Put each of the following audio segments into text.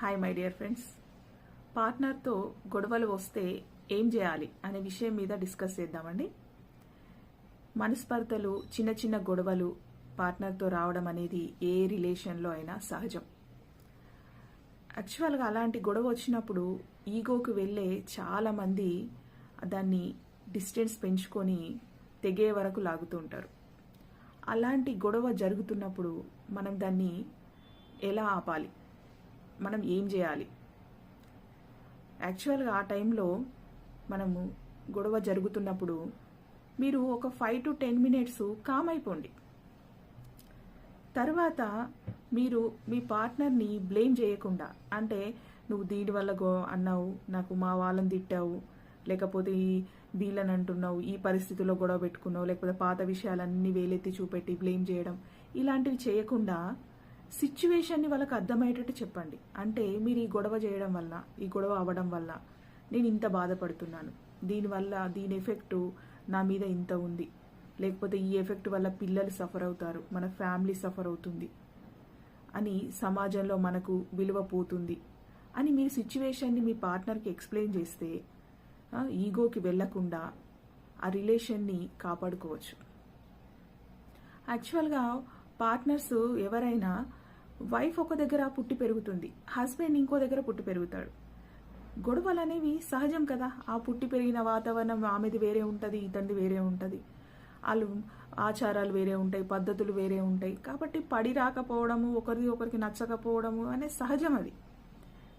Hi my dear friends పార్ట్నర్తో గొడవలు వస్తే ఏం చేయాలి అనే విషయం మీద డిస్కస్ చేద్దామండి. మనస్పర్ధలు చిన్న చిన్న గొడవలు పార్ట్నర్తో రావడం అనేది ఏ రిలేషన్లో అయినా సహజం. యాక్చువల్గా అలాంటి గొడవ వచ్చినప్పుడు ఈగోకు వెళ్ళే చాలామంది దాన్ని డిస్టెన్స్ పెంచుకొని తెగే వరకు లాగుతూ ఉంటారు. అలాంటి గొడవ జరుగుతున్నప్పుడు మనం దాన్ని ఎలా ఆపాలి? మనం ఏం చేయాలి? యాక్చువల్గా ఆ టైంలో మనము గొడవ జరుగుతున్నప్పుడు మీరు ఒక five to ten minutes calm అయిపోండి. తర్వాత మీరు మీ పార్ట్నర్ని బ్లేమ్ చేయకుండా అంటే నువ్వు దీనివల్ల గో అన్నావు నాకు మా వాళ్ళని తిట్టావు లేకపోతే ఈ వీళ్ళని అంటున్నావు ఈ పరిస్థితిలో గొడవ పెట్టుకున్నావు లేకపోతే పాత విషయాలన్నీ వేలెత్తి చూపెట్టి బ్లేమ్ చేయడం ఇలాంటివి చేయకుండా సిచ్యువేషన్ని వాళ్ళకి అర్థమయ్యేటట్టు చెప్పండి. అంటే మీరు ఈ గొడవ చేయడం వల్ల ఈ గొడవ అవ్వడం వల్ల నేను ఇంత బాధపడుతున్నాను. దీనివల్ల దీని ఎఫెక్టు నా మీద ఇంత ఉంది. లేకపోతే ఈ ఎఫెక్ట్ వల్ల పిల్లలు సఫర్ అవుతారు మన ఫ్యామిలీ సఫర్ అవుతుంది అని సమాజంలో మనకు విలువ పోతుంది అని మీరు సిచ్యువేషన్ని మీ పార్ట్నర్కి ఎక్స్ప్లెయిన్ చేస్తే ఈగోకి వెళ్ళకుండా ఆ రిలేషన్ని కాపాడుకోవచ్చు. యాక్చువల్గా పార్ట్నర్స్ ఎవరైనా వైఫ్ ఒక దగ్గర పుట్టి పెరుగుతుంది హస్బెండ్ ఇంకో దగ్గర పుట్టి పెరుగుతాడు. గొడవలు అనేవి సహజం కదా. ఆ పుట్టి పెరిగిన వాతావరణం ఆమెది వేరే ఉంటుంది ఇతనిది వేరే ఉంటుంది. వాళ్ళు ఆచారాలు వేరే ఉంటాయి పద్ధతులు వేరే ఉంటాయి. కాబట్టి పడి రాకపోవడము ఒకరిది ఒకరికి నచ్చకపోవడము అనేది సహజం అది.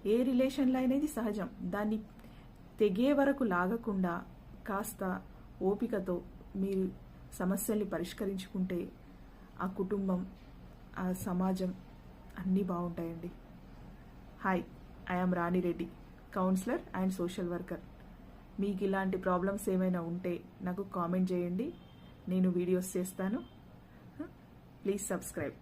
ఏ రిలేషన్లో అనేది సహజం. దాన్ని తెగే వరకు లాగకుండా కాస్త ఓపికతో మీరు సమస్యల్ని పరిష్కరించుకుంటే ఆ కుటుంబం ఆ సమాజం అన్నీ బాగుంటాయండి. Hi I'm Rani Reddy counsellor and social worker మీకు ఇలాంటి ప్రాబ్లమ్స్ ఏమైనా ఉంటే నాకు కామెంట్ చేయండి. నేను వీడియోస్ చేస్తాను. Please subscribe